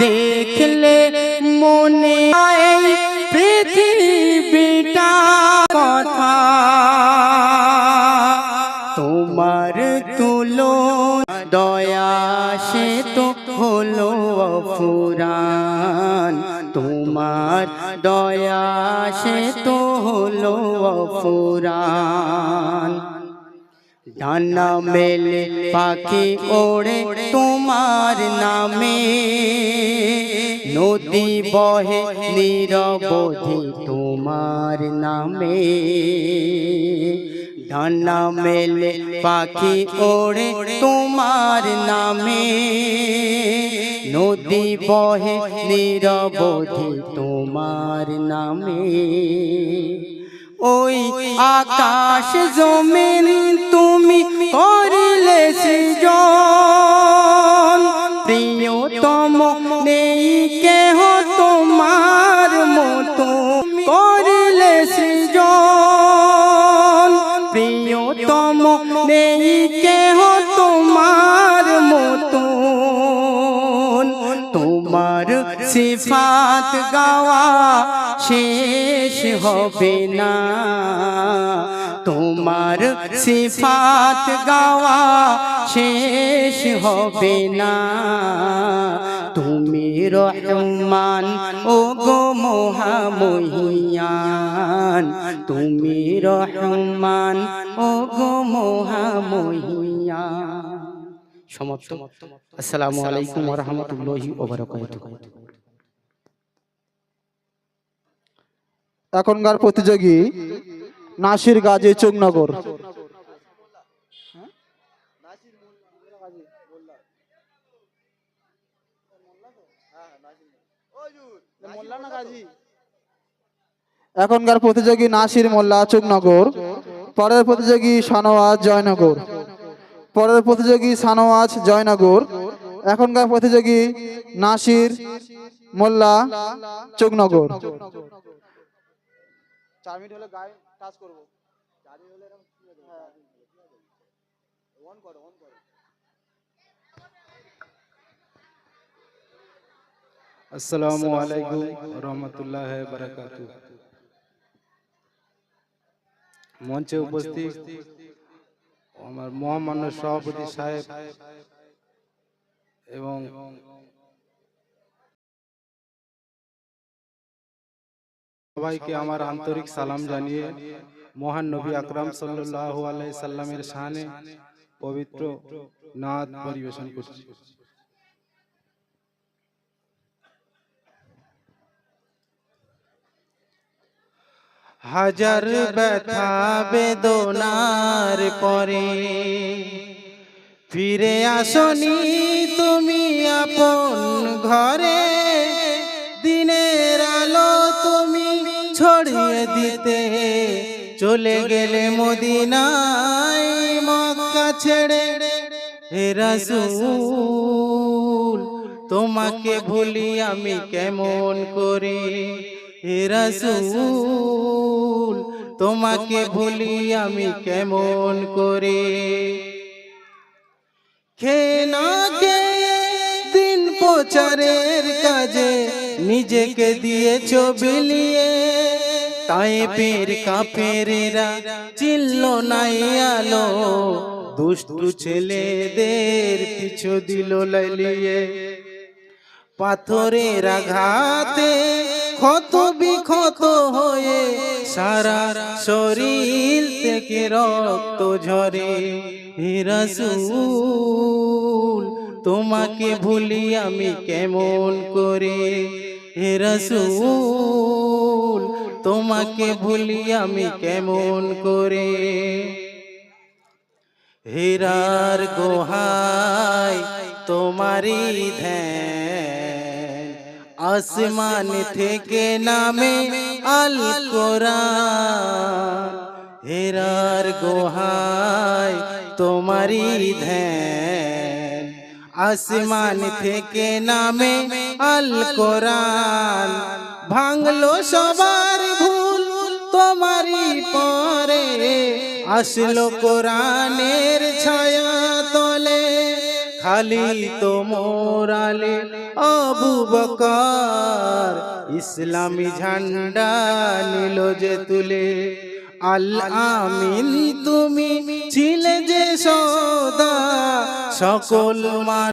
দেখলে মনে এই পৃথিবীটা কথা। তোমার তুলো দয়া, সে তো হলো ফুরান তোমার দয়া, সে তো হলো ফুরান ডানা মেলে পাখি ওড়ে তোমার নামে। নদী বহে নিরবধি তোমার নামে। ডানা মেলে পাখি ওড়ে তোমার নামে। নদী বহে নিরবধি তোমার নামে। ওই আকাশ জমিন তুমি করিলে সৃজন। প্রিয়তম নেই কেহ তোমার মতো করিলে সৃজন। প্রিয়তম নেই কেহ তোমার মতো। তোমার সিফাত গাওয়া শেষ হবে না। তোমার সিফাত গাওয়া শেষ হবে না। তুমি রহমান ও গো মহামহিয়ান। তুমি রহমান ও গো মহামহিয়ান। সমাপ্ত আসসালামু আলাইকুম ওয়া রাহমাতুল্লাহি ওয়া বারাকাতুহু। এখনকার প্রতিযোগী নাসির গাজী চুকনগর। এখনকার প্রতিযোগী নাসির মোল্লা চুকনগর, পরের প্রতিযোগী সানোয়াজ জয়নগর। পরের প্রতিযোগী সানোয়াজ জয়নগর, এখনকার প্রতিযোগী নাসির মোল্লা চুকনগর। চার মিনিট হলে গায়ে টাচ করব চার মিনিট হলে এরকম কি হবে? হ্যাঁ। On করো, on করো। আসসালামু আলাইকুম রহমতুল্লাহ বারাকাতু মঞ্চে উপস্থিত আমার মহামান্য সভাপতি সাহেব এবং সবাইকে আমার আন্তরিক সালাম জানিয়ে মহান নবী আকরাম সাল্লাল্লাহু আলাইহি সাল্লামের শানে পবিত্র নাদ পরিবেশন করছি। হাজার ব্যথা বেদনার পরে ফিরে আসনি তুমি আপন ঘরে। চলে গেলে মদিনায় মক্কা ছেড়ে রাসূল, তোমাকে ভুলি আমি কেমন করে? রাসূল, তোমাকে ভুলি আমি কেমন করে? খে না খে দিন প্রচারের কাজে নিজেকে দিয়েছ বিলিয়ে? তাই পের কাপেরেরা চিল্ল নাই আলো। দুষ্টু ছেলেদের পিছু দিল লাইলিয়ে পাথরের আঘাতে ক্ষত বিক্ষত হয়ে সারা শরীর থেকে রক্ত ঝরে। হে রাসূল তোমাকে ভুলি আমি কেমন করে? হে রাসূল তোমাকে ভুলি আমি কেমন করে? হীরার গোহায় তোমারি ধ্যান। আসমান থেকে নামে আল কোরআন হীরার গোহায় তোমারি ধ্যান। আসমান থেকে নামে আল কোরআন ভাঙলো সবার ভুল, তোমারই পরে আসলো কোরআনের ছায়া তলে। খালি তো মোরালে আবু বকার, ইসলামী ঝান্ডা নিল যে তুলে। আল আমিন, তুমি ছিলে যে সদা, সকল মান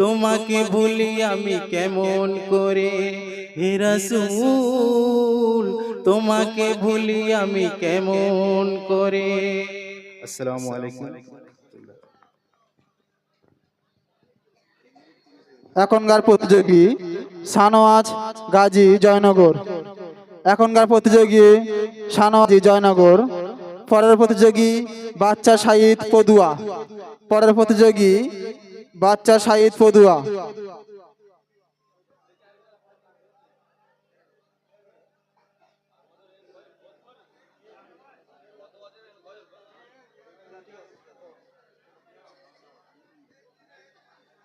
তোমাকে ভুলি আমি কেমন করে? হে রসূল, তোমাকে ভুলি আমি কেমন করে? আসসালামু আলাইকুম। এখনকার প্রতিযোগী সানোয়াজ গাজী জয়নগর। এখনকার প্রতিযোগী সানোয়াজি জয়নগর। পরের প্রতিযোগী বাচ্চা সাইদ পদুয়া। পরের প্রতিযোগী বাচ্চা সাইদ পদুয়া।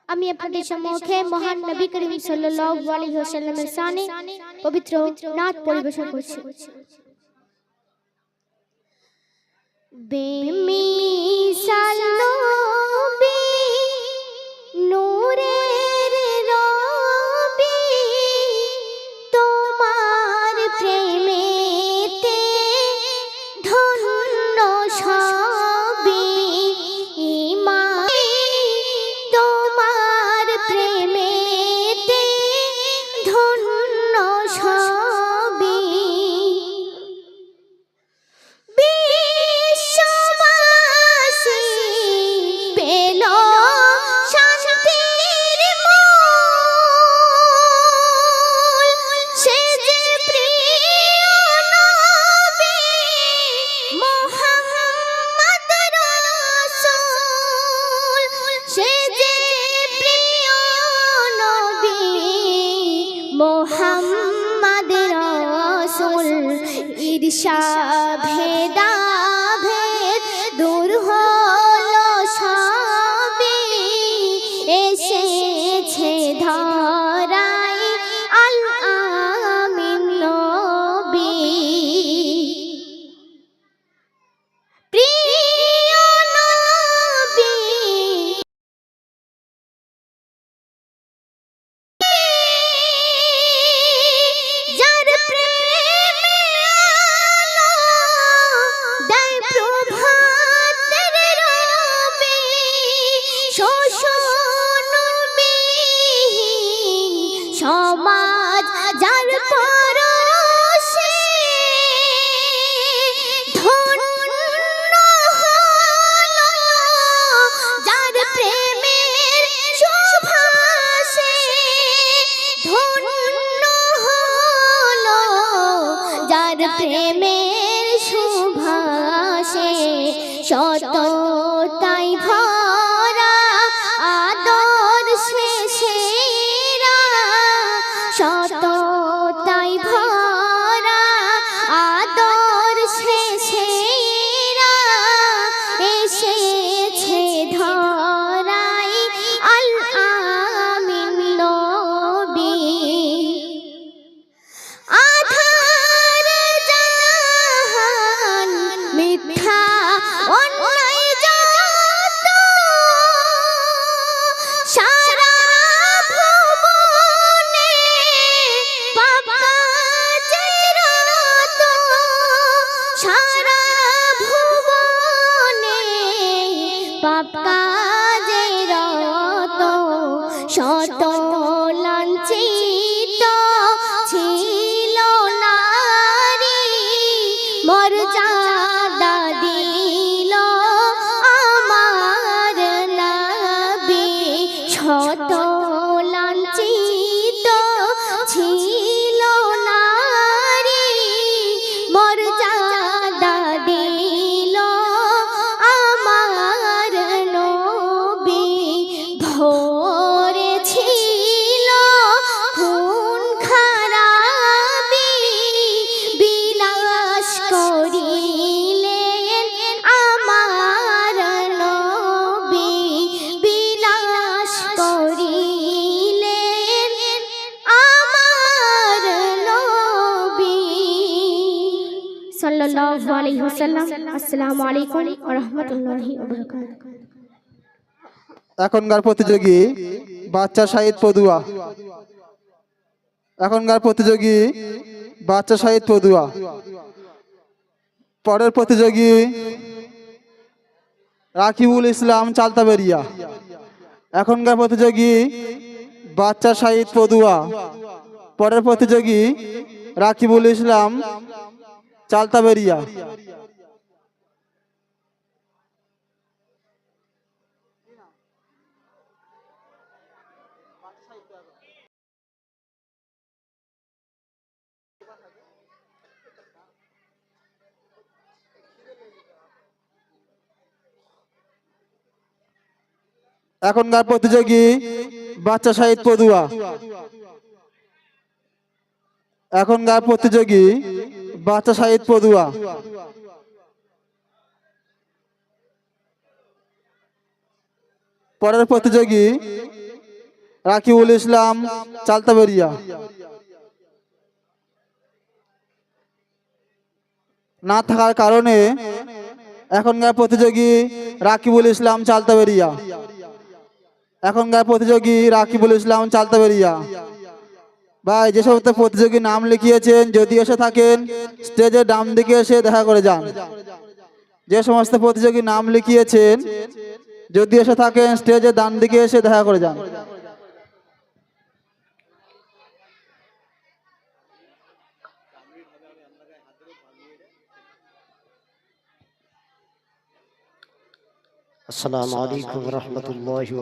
আমি আপনাদের সম্মুখে মহান নবী করিম সাল্লাল্লাহু আলাইহি ওয়াসাল্লামের শানে পবিত্র নাচ পরিবেশন করছি। বেমিসাল নবী সারা ভুবনে পাপ আসসালামু আলাইকুম ওয়া রাহমাতুল্লাহি ওয়া বারাকাতুহু এখনকার প্রতিযোগী বাচ্চা শাহিদ পদুয়া। এখনকার প্রতিযোগী বাচ্চা শাহিদ পদুয়া। পরের প্রতিযোগী রাকিবুল ইসলাম চালতাবেরিয়া। এখনকার প্রতিযোগী বাচ্চা শাহিদ পদুয়া। পরের প্রতিযোগী রাকিবুল ইসলাম চালতাবেরিয়া। এখনকার প্রতিযোগী বাচ্চা শাহিদ পদুয়া। এখনকার প্রতিযোগী বাচ্চা শাহিদ পদুয়া। পরের প্রতিযোগী রাকিবুল ইসলাম চালতাবেরিয়া না থাকার কারণে এখনকার প্রতিযোগী রাকিবুল ইসলাম চালতাবেরিয়া এখনকার প্রতিযোগী রাকিবুল ইসলাম চালতাবেরিয়া ভাই, যে সমস্ত প্রতিযোগী নাম লিখিয়েছেন, যদি এসে থাকেন, স্টেজের ডান দিকে এসে দেখা করে যান। যে সমস্ত প্রতিযোগী নাম লিখিয়েছেন যদি এসে থাকেন স্টেজের ডান দিকে এসে দেখা করে যান। আসসালামু আলাইকুম রহমতুল্লাহি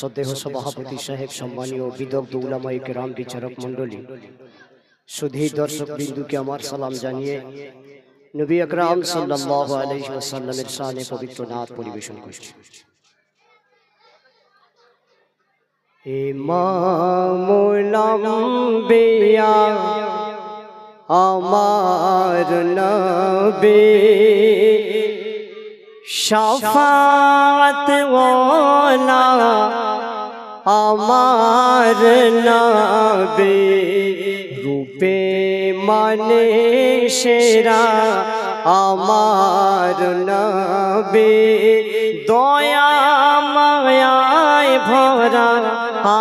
সদেহ সভাপতি সাহেব, সম্মানীয় বিদগ্ধ উলামায়ে কেরাম, বিচারক মণ্ডলী। সুধী দর্শক বিন্দুকে আমার সালাম জানিয়ে নবী আকরাম সাল্লাল্লাহু আলাইহি ওয়াসাল্লামের শানে পবিত্র নাথ পরিবেশন করছি। ইমামুল আম্বিয়া আমার নবী শফাত ওয়ালা আমার নবী রূপে মানে সেরা আমার নবী। দয়া মায়ায় ভরা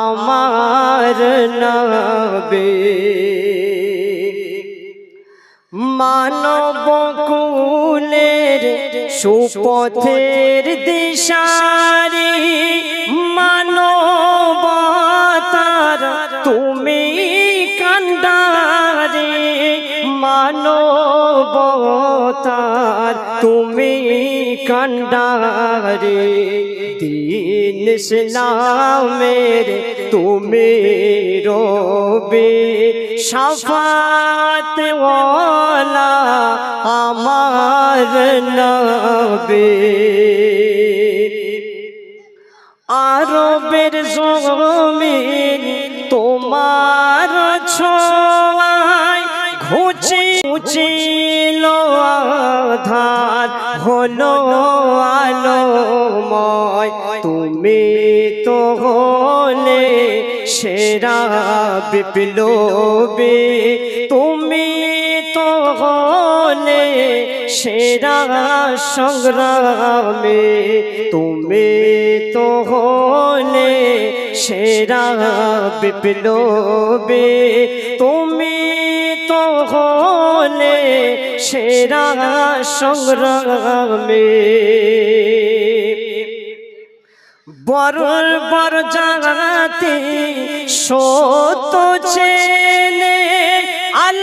আমার নবী। মানব কুলের সুপথের দিশারি মানবতার মানবতার তুমি কান্ডারে দিন ইসলামের তুমি রবে সাফাত আমার নবে। ঘুচিল আধার, হলো আলোময়। তুমি তো হলে সেরা বিপ্লবী। তুমি তো হলে সেরা সংগ্রামে। তুমি তো হলে সেরা বিপ্লবী। তুমি সেরা সংগ্রামে। বরল বর জাগাতে সত চেনে আল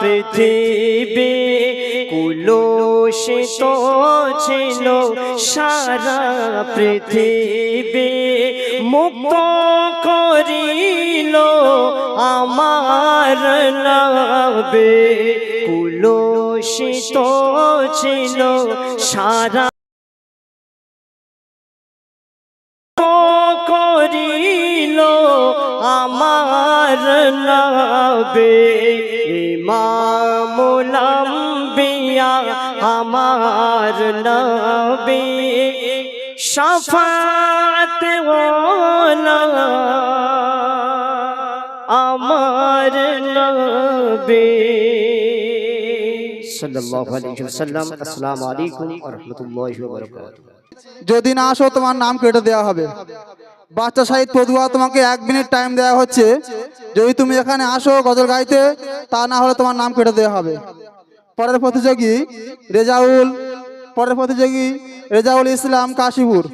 পৃথিবী কুলুষিত ছিল, সারা পৃথিবী মুক্ত করিল আমার নবে কুলসিত ছিল, সারা করিল আমার নবে ইমামুলাম বিয়া আমার নবে শফাত ওলা আমার নবে। সাল্লাল্লাহু আলাইহি ওয়াসাল্লাম আসসালামু আলাইকুম ওয়া রাহমাতুল্লাহি ওয়া বারাকাতুহু। যদি না আসো তোমার নাম কেটে দেওয়া হবে। বাচ্চা সাহিদ পদুয়া তোমাকে এক মিনিট টাইম দেওয়া হচ্ছে। যদি তুমি এখানে আসো গজল গাইতে, তা না হলে তোমার নাম কেটে দেওয়া হবে। পরের প্রতিযোগী রেজাউল, পরের প্রতিযোগী রেজাউল ইসলাম কাশীপুর।